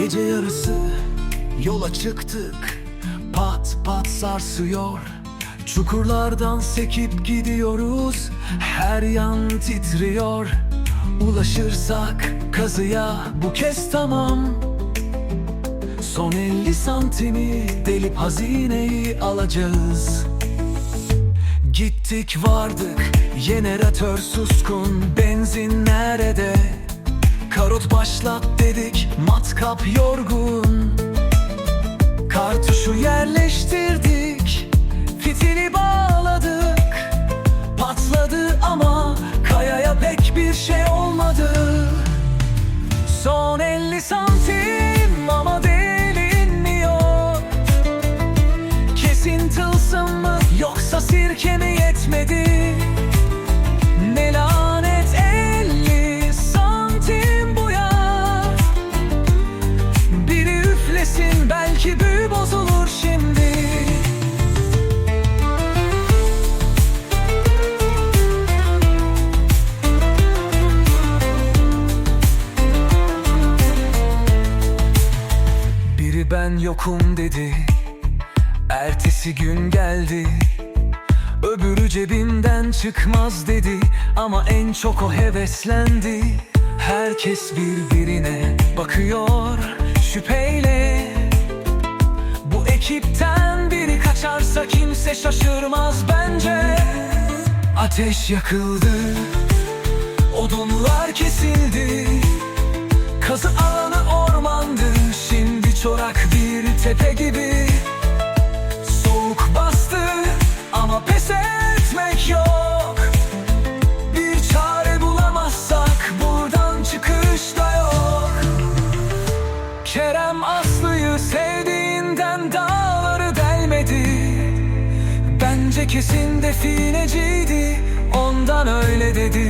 Gece yarısı yola çıktık. Pat pat sarsıyor. Çukurlardan sekip gidiyoruz. Her yan titriyor. Ulaşırsak kazıya bu kez tamam. Son 50 santimi delip hazineyi alacağız. Gittik vardık. Jeneratör suskun. Benzin nerede Karot başlat dedik Matkap yorgun. Kartuşu yerleştirdik belki büyü bozulur şimdi. Biri ben yokum dedi. Ertesi gün geldi. Öbürü cebimden çıkmaz dedi. Ama en çok o heveslendi. Herkes birbirine bakıyor. Şüpheyle Bu ekipten biri kaçarsa kimse şaşırmaz bence. Ateş yakıldı Odunlar kesildi Kazı alanı ormandı. Şimdi çorak bir tepe gibi Bence kesin defineciydi ondan öyle dedi.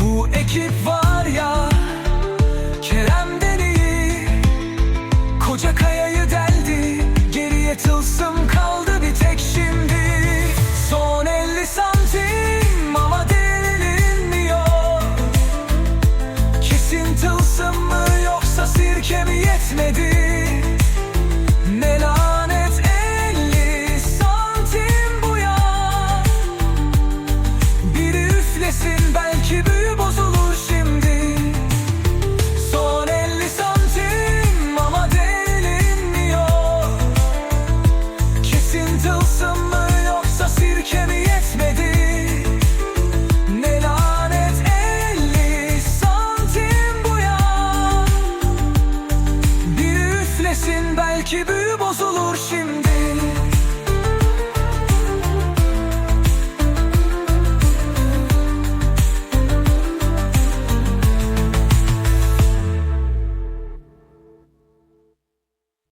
Bu ekip var ya Kerem deliği Koca kayayı deldi. Geriye tılsım kaldı Bir üflesin